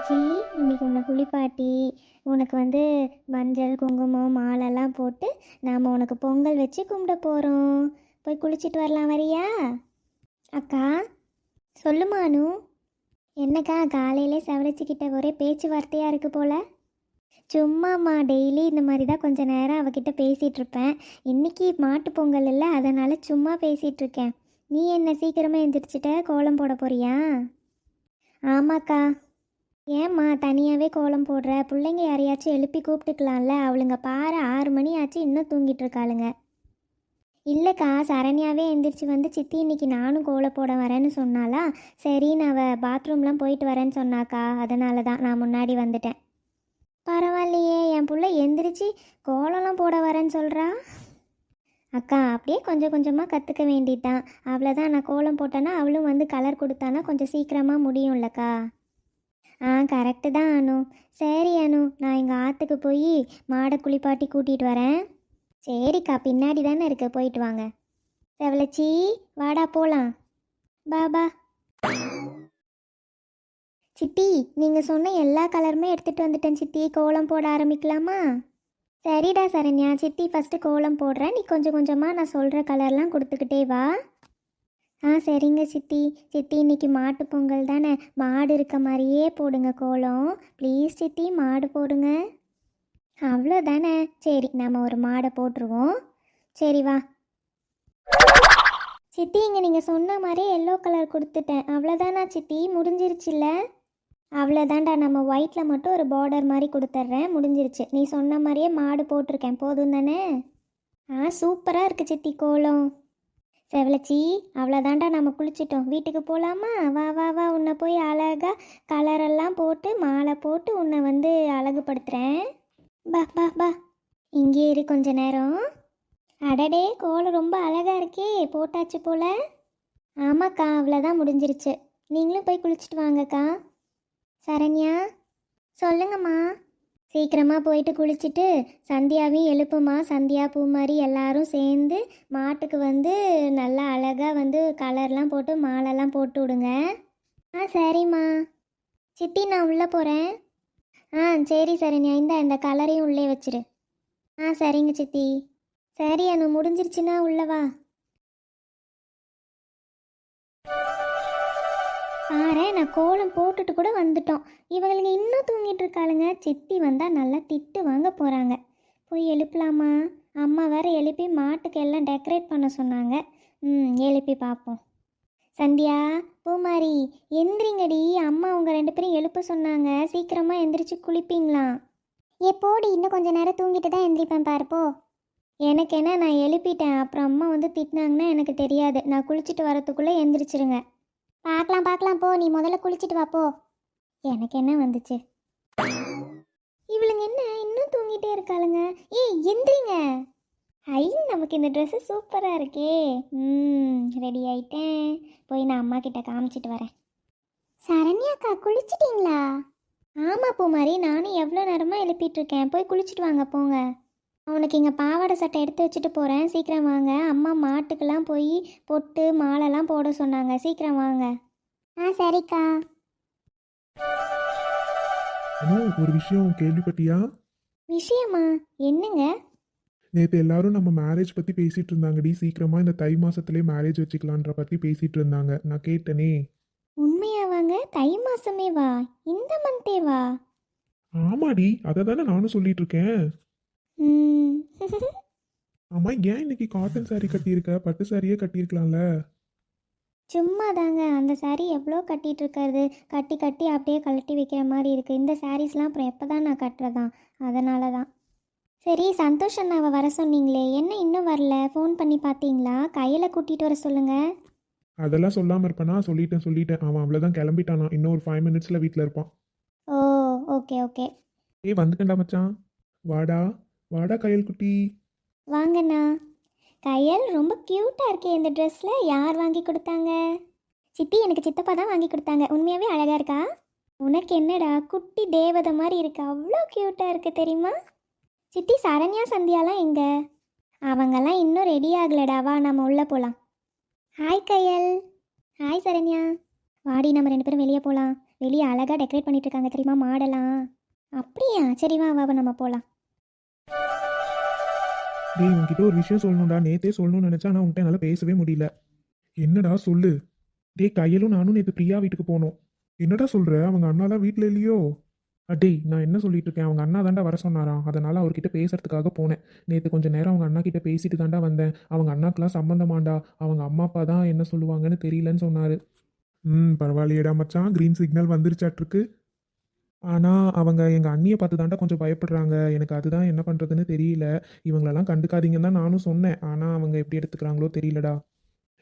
தங்கச்சி இன்னைக்கு உன்னை குளிப்பாட்டி உனக்கு வந்து மஞ்சள் குங்குமம் மாலைலாம் போட்டு நாம் உனக்கு பொங்கல் வச்சு கும்பிட போகிறோம் போய் குளிச்சிட்டு வரலாம் வரியா? அக்கா சொல்லுமானு என்னக்கா காலையிலே செவலச்சிக்கிட்ட ஒரே பேச்சுவார்த்தையாக இருக்குது போல? சும்மாம்மா டெய்லி இந்த மாதிரி தான் கொஞ்சம் நேரம் அவகிட்ட பேசிகிட்டு இருப்பேன் இன்னைக்கு மாட்டு பொங்கல் இல்லை அதனால் சும்மா பேசிகிட்டு இருக்கேன் நீ என்ன சீக்கிரமாக எந்திரிச்சிட்ட? கோலம் போட போறியா? ஆமாக்கா. ஏம்மா தனியாகவே கோலம் போடுற? பிள்ளைங்க யாரையாச்சும் எழுப்பி கூப்பிட்டுக்கலாம்ல? அவளுங்க பாரு ஆறு மணி ஆச்சு இன்னும் தூங்கிட்டு இருக்காளுங்க. இல்லைக்கா சரண்யாவே எந்திரிச்சு வந்து சித்தி இன்னைக்கு நானும் கோலம் போட வரேன்னு சொன்னாலா சரின்னு அவள் பாத்ரூம்லாம் போயிட்டு வரேன்னு சொன்னாக்கா அதனால தான் நான் முன்னாடி வந்துட்டேன். பரவாயில்லையே என் புள்ள எந்திரிச்சு கோலம்லாம் போட வரேன்னு சொல்கிறா அக்கா அப்படியே கொஞ்சம் கொஞ்சமாக கற்றுக்க வேண்டியதுதான். அவ்வளோதான் நான் கோலம் போட்டேன்னா அவளும் வந்து கலர் கொடுத்தானா கொஞ்சம் சீக்கிரமாக முடியும்லக்கா. ஆ கரெக்டு தான் அனு. சரி அனு. நான் எங்கள் ஆற்றுக்கு போய் மாடை குளிப்பாட்டி கூட்டிகிட்டு வரேன். சரிக்கா பின்னாடி தானே இருக்க. போயிட்டு வாங்க. செவலச்சி வாடா போகலாம் பாபா சித்தி நீங்கள் சொன்ன எல்லா கலருமே எடுத்துகிட்டு வந்துட்டேன் சித்தி. கோலம் போட ஆரம்பிக்கலாமா? சரிடா சரண்யா. சித்தி ஃபஸ்ட்டு கோலம் போடுறேன். நீ கொஞ்சம் கொஞ்சமாக நான் சொல்கிற கலர்லாம் கொடுத்துக்கிட்டே வா. ஆ சரிங்க சித்தி. சித்தி இன்னைக்கு மாட்டு பொங்கல் தானே? மாடு இருக்க மாதிரியே போடுங்க கோலம். ப்ளீஸ் சித்தி மாடு போடுங்க. அவ்வளோதானே. சரி நம்ம ஒரு மாடை போட்டுருவோம். சரி வா. சித்தி இங்கே நீங்கள் சொன்ன மாதிரி எல்லோ கலர் கொடுத்துட்டேன். அவ்வளோதானா சித்தி? முடிஞ்சிருச்சுல்ல? அவ்வளோதான்டா நம்ம ஒயிட்டில் மட்டும் ஒரு பார்டர் மாதிரி கொடுத்துட்றேன். முடிஞ்சிருச்சு. நீ சொன்ன மாதிரியே மாடு போட்டிருக்கேன். போதும் தானே? ஆ சூப்பராக இருக்குது சித்தி கோலம். செவலச்சி அவ்வளோதான்டா நம்ம குளிச்சிட்டோம். வீட்டுக்கு போகலாமா வா வா வா உன்னை போய் அழகாக கலரெல்லாம் போட்டு மாலை போட்டு உன்னை வந்து அழகுபடுத்துகிறேன் பா பா பா இங்கே இரு கொஞ்ச நேரம். அடடே கோலம் ரொம்ப அழகாக இருக்கே போட்டாச்சு போல. ஆமாக்கா அவ்வளோதான் முடிஞ்சிருச்சு. நீங்களும் போய் குளிச்சுட்டு வாங்கக்கா. சரண்யா சொல்லுங்கம்மா. சீக்கிரமாக போயிட்டு குளிச்சுட்டு சந்தியாவையும் எழுப்புமா? சந்தியா பூ மாதிரி எல்லாரும் சேர்ந்து மாட்டுக்கு வந்து நல்லா அழகாக வந்து கலர்லாம் போட்டு மாலைலாம் போட்டு விடுங்க. ஆ சரிம்மா. சித்தி நான் உள்ளே போகிறேன் ஆ சரி சரண்யா. இந்த இந்த கலரையும் உள்ளே வச்சிரு. ஆ சரிங்க சித்தி. சரி அனு முடிஞ்சிருச்சுன்னா உள்ளவா வா நான் கோலம் போட்டுட்டு கூட வந்துட்டோம். இவங்களுக்கு இன்னும் தூங்கிட்டு இருக்காளுங்க. சித்தி வந்தால் நல்லா திட்டு வாங்க போகிறாங்க போய் எழுப்பலாமா? அம்மா வேற எழுப்பி மாட்டுக்கு எல்லாம் டெக்கரேட் பண்ண சொன்னாங்க. ம் எழுப்பி பார்ப்போம் சந்தியா பூமாரி எந்திரிங்கடி. அம்மா உங்கள் ரெண்டு பேரும் எழுப்ப சொன்னாங்க. சீக்கிரமாக எந்திரிச்சு குளிப்பீங்களாம் ஏ போடி. இன்னும் கொஞ்ச நேரம் தூங்கிட்டு தான் எந்திரிப்பேன் பாருப்போ எனக்கு என்ன நான் எழுப்பிட்டேன். அப்புறம் அம்மா வந்து திட்டினாங்கன்னா எனக்கு தெரியாது. நான் குளிச்சுட்டு வரத்துக்குள்ளே எந்திரிச்சிருங்க. பார்க்கலாம் பார்க்கலாம் போ. நீ முதல்ல குளிச்சுட்டு வா போ. எனக்கு என்ன வந்துச்சு? இவளுங்க என்ன? இன்னும் தூங்கிட்டே இருக்காளுங்க. ஏய் எந்திரிங்க. ஐ நமக்கு இந்த ட்ரெஸ்ஸு சூப்பராக இருக்கே. ம் ரெடி ஆயிட்டேன். போய் நான் அம்மா கிட்ட காமிச்சிட்டு வரேன். சரண்யாக்கா குளிச்சிட்டிங்களா? ஆமாம் பூமாரி. நானும் எவ்வளோ நேரமாக எழுப்பிட்டு இருக்கேன். போய் குளிச்சுட்டு வாங்க போங்க. அவனுக்கு இங்கே பாவாடை சட்டை எடுத்து வச்சுட்டு போகிறேன் சீக்கிரம் வாங்க. அம்மா மாட்டுக்கெல்லாம் போய் பொட்டு மாலைலாம் போட சொன்னாங்க. சீக்கிரம் வாங்க. ஆ சரிக்கா. ஒரு விஷயம் கேள்விப்பட்டியா? விஷயமா? என்னங்க? நேற்று எல்லாரும் நம்ம மேரேஜ் பற்றி பேசிட்டு இருந்தாங்கடி சீக்கிரமா இந்த தை மாசத்துலயே மேரேஜ் வச்சுக்கலான்ற பற்றி பேசிட்டு இருந்தாங்க. நான் கேட்டனே. உண்மையாவாங்க? தை மாசமே வா இந்த மந்தே வா ஆமாடி. அதை தானே நானும் சொல்லிட்டு இருக்கேன். ம். ஆமா ஏன் இன்னைக்கு காட்டன் saree கட்டியிருக்க? பட்டு சாரியே கட்டியிருக்கலாம்ல. சும்மா தாங்க அந்த saree எவ்வளோ கட்டிட்டு இருக்கிறது கட்டி கட்டி அப்படியே கழட்டி வைக்கிற மாதிரி இருக்குது இந்த சாரீஸ்லாம் அப்புறம் எப்போ தான் நான் கட்டுறதான் அதனால தான் சரி சந்தோஷ் அண்ணாவை வர சொன்னீங்களே. என்ன இன்னும் வரல? ஃபோன் பண்ணி பார்த்தீங்களா? கையில் கூட்டிகிட்டு வர சொல்லுங்கள் அதெல்லாம் சொல்லாம இருப்பேனா? சொல்லிட்டேன் சொல்லிட்டேன். அவன் அவ்வளோதான் கிளம்பிட்டானா? இன்னும் ஒரு ஃபைவ் மினிட்ஸ்ல வீட்டில் இருப்பான். ஓ ஓகே ஓகே ஏய் வந்துட்டேன்டா மச்சான். வாடா. வாடா கயல் குட்டி. வாங்கண்ணா. கையல் ரொம்ப க்யூட்டாக இருக்கே இந்த ட்ரெஸ்ஸில் யார் வாங்கி கொடுத்தாங்க? சித்தி எனக்கு சித்தப்பா தான் வாங்கி கொடுத்தாங்க. உண்மையாகவே அழகாக இருக்கா? உனக்கு என்னடா குட்டி தேவதை மாதிரி இருக்கு. அவ்வளோ க்யூட்டாக இருக்குது தெரியுமா? சித்தி சரண்யா சந்தியாலாம் எங்க? அவங்கெல்லாம் இன்னும் ரெடி ஆகலடா. வா நம்ம உள்ளே போகலாம் ஹாய் கையல். ஹாய் சரண்யா. வாடி நம்ம ரெண்டு பேரும் வெளியே போகலாம் வெளியே அழகாக டெக்கரேட் பண்ணிட்டு இருக்காங்க தெரியுமா? மாடலாம் அப்படியா? சரி வா வா நம்ம போகலாம் டேய் உன்கிட்ட ஒரு விஷயம் சொல்லணும்டா. நேத்தே சொல்லணும்னு நினச்சா ஆனால் உன்கிட்ட என்னால் பேசவே முடியல. என்னடா சொல்லு? டேய் கையலும் நானும் நேற்று பிரியா வீட்டுக்கு போனோம். என்னடா சொல்கிற அவங்க அண்ணாலாம் வீட்டில் இல்லையோ? அடே நான் என்ன சொல்லிட்டு இருக்கேன்? அவங்க அண்ணா தாண்டா வர சொன்னாராம். அதனால் அவர்கிட்ட பேசுறதுக்காக போனேன். நேற்று கொஞ்சம் நேரம் அவங்க அண்ணா கிட்ட பேசிட்டு தாண்டா வந்தேன். அவங்க அண்ணாக்கெலாம் சம்மந்தமாண்டா அவங்க அம்மா அப்பா தான் என்ன சொல்லுவாங்கன்னு தெரியலன்னு சொன்னார். ம் பரவாயில்லையடா மச்சான். க்ரீன் சிக்னல் வந்துருச்சாட்ருக்கு ஆனால் அவங்க எங்கள் அண்ணியை பார்த்து தாண்டா கொஞ்சம் பயப்படுறாங்க. எனக்கு அதுதான் என்ன பண்ணுறதுன்னு தெரியல. இவங்களெல்லாம் கண்டுக்காதீங்கன்னு தான் நானும் சொன்னேன். ஆனால் அவங்க எப்படி எடுத்துக்கிறாங்களோ தெரியலடா.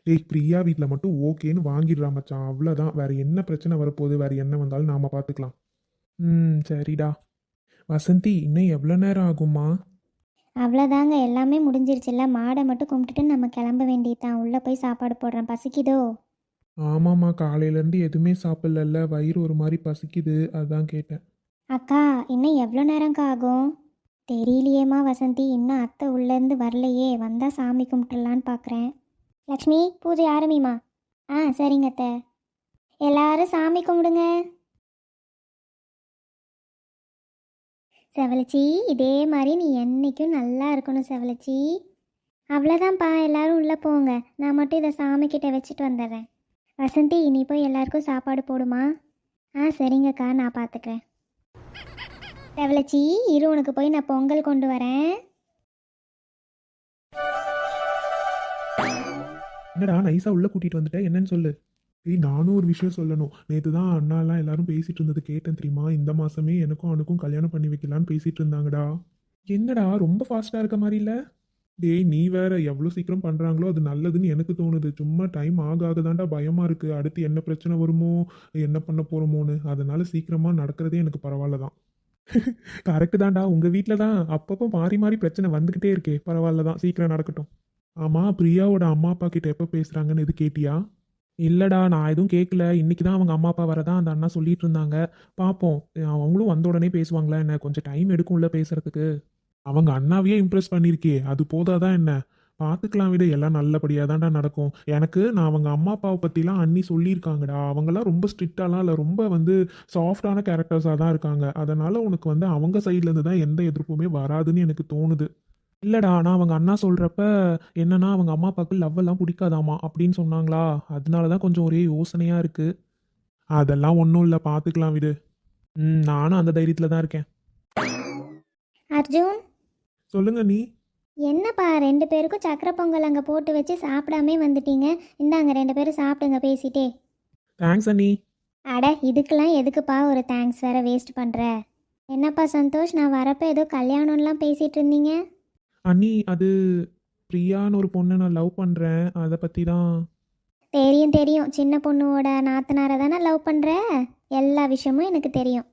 ஏய் பிரியா வீட்டில் மட்டும் ஓகேன்னு வாங்கிடுறா மச்சான். அவ்வளோதான் வேறு என்ன பிரச்சனை வரப்போகுது? வேறு என்ன வந்தாலும் நாம் பார்த்துக்கலாம். ம் சரிடா. வசந்தி இன்னும் எவ்வளோ நேரம் ஆகுமா அவ்வளோதாங்க எல்லாமே முடிஞ்சிருச்சுல்ல. மாடை மட்டும் கும்பிட்டுட்டு நம்ம கிளம்ப வேண்டியதுதான். உள்ளே போய் சாப்பாடு போடுறேன். பசிக்குதோ? ஆமாம்மா காலையிலேருந்து எதுவுமே சாப்பிடல வயிறு ஒரு மாதிரி பசிக்குது. அதான் கேட்டேன். அக்கா இன்னும் எவ்வளோ நேரம்க்கா ஆகும்? தெரியலையேம்மா வசந்தி. இன்னும் அத்தை உள்ளேருந்து வரலையே. வந்தால் சாமி கும்பிட்டுலான்னு பார்க்குறேன் லக்ஷ்மி பூஜை ஆரம்பிமா ஆ சரிங்க அத்தை. எல்லாரும் சாமி கும்பிடுங்க. செவலச்சி இதே மாதிரி நீ என்றைக்கும் நல்லா இருக்கணும் செவலச்சி. அவ்வளோதான்ப்பா எல்லாரும் உள்ளே போங்க. நான் மட்டும் இதை சாமிக்கிட்ட வச்சுட்டு வந்துடுறேன். வசந்தி இனி போய் எல்லாருக்கும் சாப்பாடு போடுமா? ஆ சரிங்கக்கா நான் பார்த்துக்கிறேன் தவளச்சி இரு உனக்கு போய் நான் பொங்கல் கொண்டு வரேன். என்னடா நைஸா உள்ளே கூட்டிட்டு வந்துட்டேன் என்னன்னு சொல்லு. ஏய் நானும் ஒரு விஷயம் சொல்லணும். நேற்று தான் அண்ணாலாம் எல்லாரும் பேசிட்டு இருந்தது கேட்டேன் தெரியுமா? இந்த மாதமே எனக்கும் அவனுக்கும் கல்யாணம் பண்ணி வைக்கலான்னு பேசிட்டு இருந்தாங்கடா. என்னடா ரொம்ப ஃபாஸ்ட்டாக இருக்க மாதிரி இல்லை? டேய் நீ வேற எவ்வளோ சீக்கிரம் பண்ணுறாங்களோ அது நல்லதுன்னு எனக்கு தோணுது. சும்மா டைம் ஆக ஆக தாண்டா பயமாக இருக்குது அடுத்து என்ன பிரச்சனை வருமோ என்ன பண்ண போகிறோமோன்னு அதனால சீக்கிரமாக நடக்கிறதே எனக்கு பரவாயில்ல தான் கரெக்டு தான்டா. உங்கள் வீட்டில் தான் அப்பப்போ மாறி மாறி பிரச்சனை வந்துக்கிட்டே இருக்கே. பரவாயில்ல தான் சீக்கிரம் நடக்கட்டும். ஆமாம் பிரியாவோட அம்மா அப்பா கிட்ட எப்போ பேசுகிறாங்கன்னு இது கேட்டியா? இல்லைடா நான் எதுவும் கேட்கல இன்னைக்கு தான் அவங்க அம்மா அப்பா வரதான் அந்த அண்ணா சொல்லிட்டு இருந்தாங்க. பார்ப்போம் அவங்களும் வந்த உடனே பேசுவாங்களா என்ன? கொஞ்சம் டைம் எடுக்கும்ல பேசுகிறதுக்கு அவங்க அண்ணாவையே இம்ப்ரெஸ் பண்ணியிருக்கே அது போதாதான் என்ன? பார்த்துக்கலாம் விட எல்லாம் நல்லபடியாக தான்டா நடக்கும். எனக்கு நான் அவங்க அம்மா அப்பாவை பற்றிலாம் அண்ணி சொல்லியிருக்காங்கடா. அவங்கெல்லாம் ரொம்ப ஸ்ட்ரிக்டாலாம் இல்லை. ரொம்ப வந்து சாஃப்டான கேரக்டர்ஸாக தான் இருக்காங்க. அதனால் உனக்கு வந்து அவங்க சைட்லேருந்து தான் எந்த எதிர்ப்புமே வராதுன்னு எனக்கு தோணுது. இல்லைடா ஆனால் அவங்க அண்ணா சொல்கிறப்ப என்னன்னா அவங்க அம்மா அப்பாவுக்கு லவ்வெல்லாம் பிடிக்காதாமா? அப்படின்னு சொன்னாங்களா? அதனால தான் கொஞ்சம் ஒரே யோசனையாக இருக்குது அதெல்லாம் ஒன்றும் இல்லை. பார்த்துக்கலாம் விடு. ம் நானும் அந்த தைரியத்தில் தான் இருக்கேன். அர்ஜுன்? சொல்லுங்க நீ. என்னப்பா ரெண்டு பேருக்கும் சக்கரை பொங்கல் அங்கே போட்டு வச்சு சாப்பிடாமே வந்துட்டீங்க. இந்தாங்க ரெண்டு பேரும் சாப்பிடுங்க பேசிட்டே. தேங்க்ஸ் அண்ணி. அட இதுக்கெல்லாம் எதுக்குப்பா ஒரு தேங்க்ஸ் வேற வேஸ்ட் பண்ணுற என்னப்பா சந்தோஷ் நான் வரப்போ ஏதோ கல்யாணம்லாம் பேசிகிட்டு இருந்தீங்க? அண்ணி அது பிரியான்னு ஒரு பொண்ணை நான் லவ் பண்ணுறேன் அதை பற்றி தான் தெரியும் தெரியும். சின்ன பொண்ணுவோட நாத்தனாரை தானே லவ் பண்ணுற எல்லா விஷயமும் எனக்கு தெரியும்.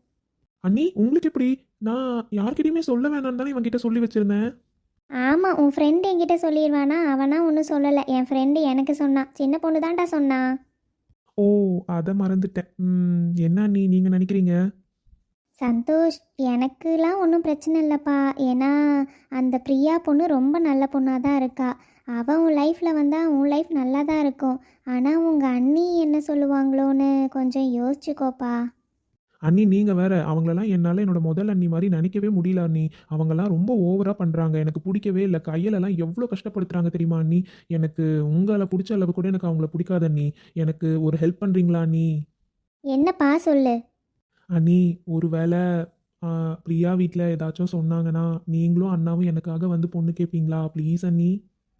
அண்ணி உங்களுக்கு எப்படி? நான் யார்கிட்டயுமே சொல்ல வேணாம்னு தானே இவன்கிட்ட சொல்லி வச்சிருந்தேன். ஆமாம் உன் ஃப்ரெண்டு என்கிட்ட சொல்லிடுவானா அவனா ஒன்றும் சொல்லலை. என் ஃப்ரெண்டு எனக்கு சொன்னான் சின்ன பொண்ணு தான்டா சொன்னா. ஓ அதை மறந்துட்டேன். ம், என்ன அண்ணி நீங்கள் நினைக்கிறீங்க? சந்தோஷ் எனக்குலாம் ஒன்றும் பிரச்சனை இல்லைப்பா. ஏன்னா அந்த பிரியா பொண்ணு ரொம்ப நல்ல பொண்ணாக தான் இருக்கா. அவள் உன் லைஃப்பில் வந்தால் உன் லைஃப் நல்லா தான் இருக்கும். ஆனால் உங்கள் அண்ணி என்ன சொல்லுவாங்களோன்னு கொஞ்சம் யோசிச்சுக்கோப்பா. அண்ணி நீங்கள் வேற அவங்களெல்லாம் என்னால் என்னோட முதல் அண்ணி மாதிரி நினைக்கவே முடியல அண்ணி. அவங்கெல்லாம் ரொம்ப ஓவராக பண்ணுறாங்க எனக்கு பிடிக்கவே இல்லை. கையிலெல்லாம் எவ்வளோ கஷ்டப்படுத்துறாங்க தெரியுமா அண்ணி? எனக்கு உங்களை பிடிச்ச அளவு கூட எனக்கு அவங்கள பிடிக்காது அண்ணி. எனக்கு ஒரு ஹெல்ப் பண்ணுறீங்களா அண்ணி? என்னப்பா சொல்லு? அண்ணி ஒருவேளை பிரியா வீட்டில் ஏதாச்சும் சொன்னாங்கன்னா நீங்களும் அண்ணாவும் எனக்காக வந்து பொண்ணு கேட்பீங்களா ப்ளீஸ் அண்ணி?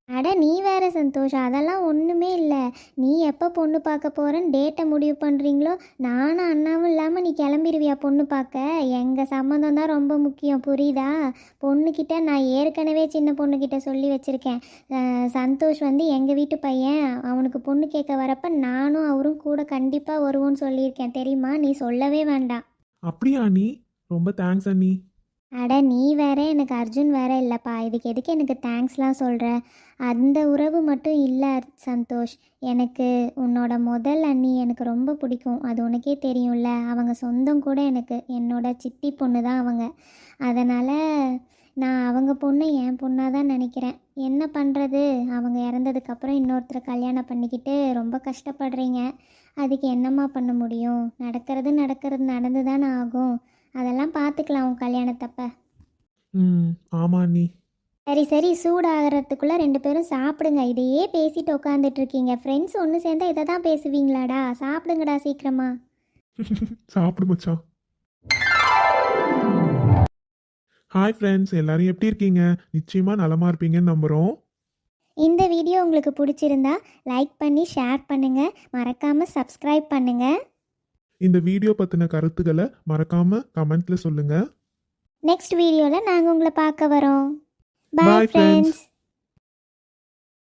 அட நீ வேற சந்தோஷ் அதெல்லாம் ஒன்றுமே இல்லை. நீ எப்போ பொண்ணு பார்க்க போகிறேன்னு டேட்டை முடிவு பண்ணுறீங்களோ நானும் அண்ணாவும் இல்லாமல் நீ கிளம்பிடுவியா பொண்ணு பார்க்க? எங்கள் சம்மந்தம் தான் ரொம்ப முக்கியம். புரியுதா? பொண்ணுக்கிட்ட நான் ஏற்கனவே சின்ன பொண்ணுக்கிட்ட சொல்லி வச்சுருக்கேன். சந்தோஷ் வந்து எங்கள் வீட்டு பையன். அவனுக்கு பொண்ணு கேட்க வரப்ப நானும் அவரும் கூட கண்டிப்பாக வருவோன்னு சொல்லியிருக்கேன். தெரியுமா? நீ சொல்லவே வேண்டாம். அப்படியா நீ ரொம்ப தேங்க்ஸ் அண்ணி. அட நீ வேற எனக்கு அர்ஜுன் வேற இல்லைப்பா. இதுக்கு எதுக்கு எனக்கு தேங்க்ஸ்லாம் சொல்கிற அந்த உறவு மட்டும் இல்லை சந்தோஷ். எனக்கு உன்னோட முதல் அண்ணி எனக்கு ரொம்ப பிடிக்கும். அது உனக்கே தெரியும்ல. அவங்க சொந்தம் கூட எனக்கு என்னோட சித்தி பொண்ணு தான் அவங்க. அதனால் நான் அவங்க பொண்ணு என் பொண்ணாக தான் நினைக்கிறேன். என்ன பண்ணுறது அவங்க இறந்ததுக்கப்புறம் இன்னொருத்தரை கல்யாணம் பண்ணிக்கிட்டு ரொம்ப கஷ்டப்படுறீங்க. அதுக்கு என்னம்மா பண்ண முடியும்? நடக்கிறது நடக்கிறது நடந்து தானே ஆகும். அதெல்லாம் பார்த்துக்கலாம் உன் கல்யாணத்தப்ப. ம் ஆமா அண்ணி. சரி சரி சூடாகிறதுக்குள்ளே ரெண்டு பேரும் சாப்பிடுங்க. இதையே பேசிட்டு உட்காந்துட்டு இருக்கீங்க ஃப்ரெண்ட்ஸ் ஒன்று சேர்ந்தா இதை தான் பேசுவீங்களாடா? சாப்பிடுங்கடா சீக்கிரமா. சாப்பிடு மச்சான் ஹாய் ஃப்ரெண்ட்ஸ் எல்லாரும் எப்படி இருக்கீங்க? நிச்சயமா நலமா இருப்பீங்கன்னு நம்புறோம். இந்த வீடியோ உங்களுக்கு பிடிச்சிருந்தா லைக் பண்ணி ஷேர் பண்ணுங்க. மறக்காம சப்ஸ்கிரைப் பண்ணுங்க. இந்த வீடியோ பத்தின கருத்துக்களை மறக்காம கமெண்ட்ல சொல்லுங்க. நெக்ஸ்ட் வீடியோவில் நாங்கள் உங்களை பார்க்க வரோம். பாய். ஃப்ரெண்ட்ஸ்